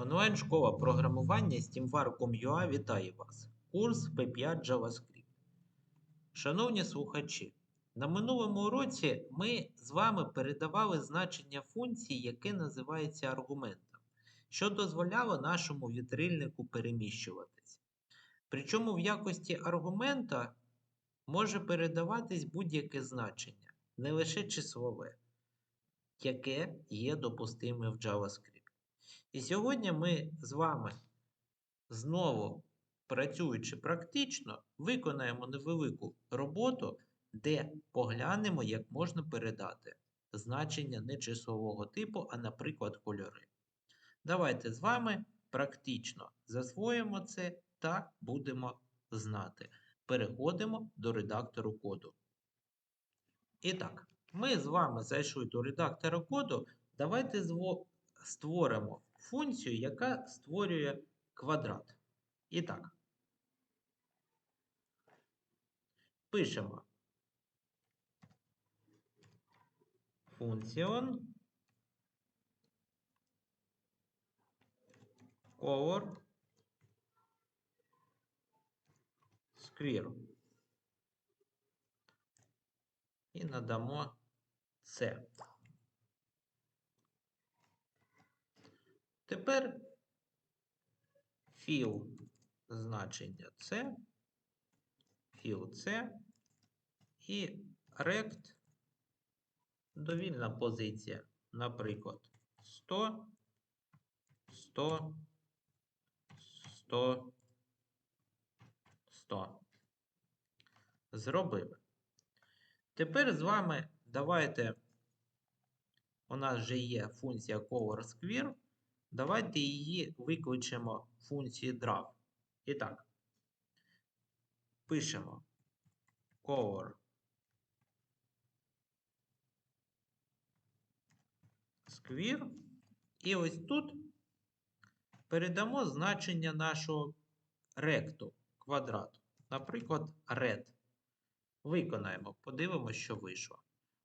Онлайн-школа програмування SteamWar.com.ua вітає вас. Курс P5 JavaScript. Шановні слухачі, на минулому уроці ми з вами передавали значення функції, яке називається аргументом, що дозволяло нашому вітрильнику переміщуватись. Причому в якості аргумента може передаватись будь-яке значення, не лише числове, яке є допустиме в JavaScript. І сьогодні ми з вами знову, працюючи практично, виконаємо невелику роботу, де поглянемо, як можна передати значення не числового типу, а, наприклад, кольори. Давайте з вами практично засвоїмо це та будемо знати. Переходимо до редактору коду. І так, ми з вами зайшли до редактора коду. Давайте створимо функцію, яка створює квадрат. І так. Пишемо функціон color square. І надамо це. Тепер філ значення це, філ це і рект довільна позиція, наприклад, 100, 100, 100, 100. Зробили. Тепер з вами давайте, у нас вже є функція color square, Давайте її викличемо функції draw. І так, пишемо color square. І ось тут передамо значення нашого ректу квадрату. Наприклад, red. Виконаємо, подивимося, що вийшло.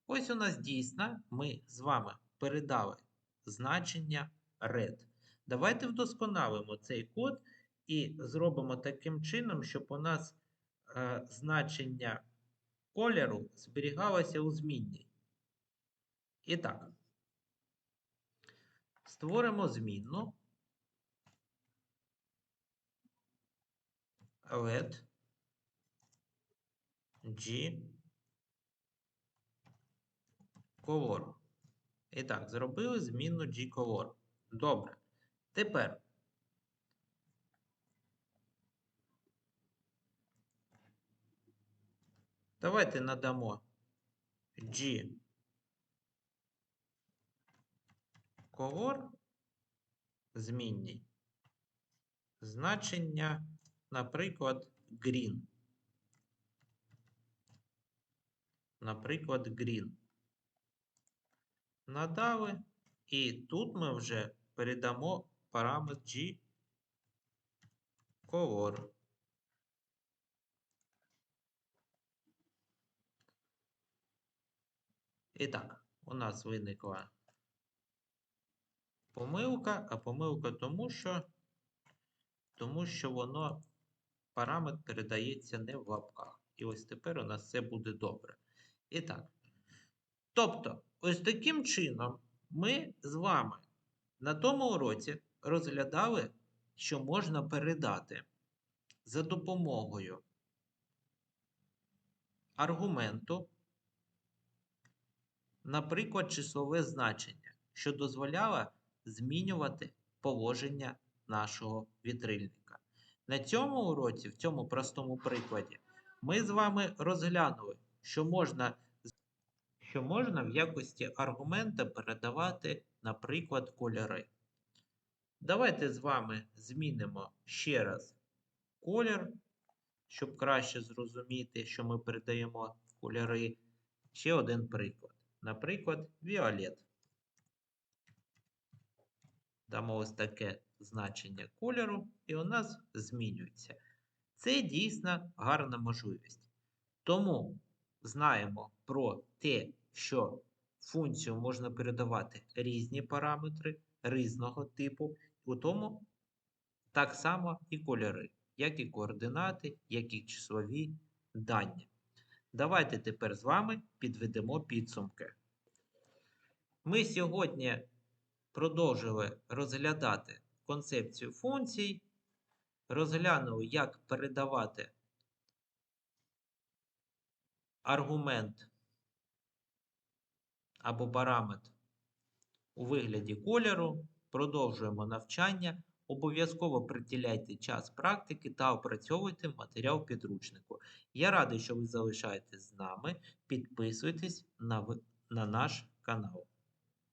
Ось у нас дійсно ми з вами передали значення red. Давайте вдосконалимо цей код і зробимо таким чином, щоб у нас е, значення кольору зберігалося у змінній. І так, створимо змінну let g color. І так, зробили змінну g-color. Добре. Тепер давайте надамо G color змінній значення, наприклад, green. Наприклад, green. Надали. І тут ми вже передамо параметр G. І так, у нас виникла помилка, а помилка тому, що тому що воно параметр передається не в лапках. І ось тепер у нас все буде добре. І так. Тобто, ось таким чином ми з вами на тому уроці розглядали, що можна передати за допомогою аргументу, наприклад, числове значення, що дозволяло змінювати положення нашого вітрильника. На цьому уроці, в цьому простому прикладі, ми з вами розглянули, що можна що можна в якості аргумента передавати, наприклад, кольори. Давайте з вами змінимо ще раз колір, щоб краще зрозуміти, що ми передаємо кольори. Ще один приклад. Наприклад, віолет. Дамо ось таке значення кольору, і у нас змінюється. Це дійсно гарна можливість. Тому знаємо про те, що функцію можна передавати різні параметри різного типу. у тому так само і кольори, як і координати, як і числові дані. Давайте тепер з вами підведемо підсумки. Ми сьогодні продовжили розглядати концепцію функцій, розглянули, як передавати аргумент або параметр у вигляді кольору. Продовжуємо навчання. Обов'язково приділяйте час практики та опрацьовуйте матеріал підручнику. Я радий, що ви залишаєтесь з нами. Підписуйтесь на, на наш канал.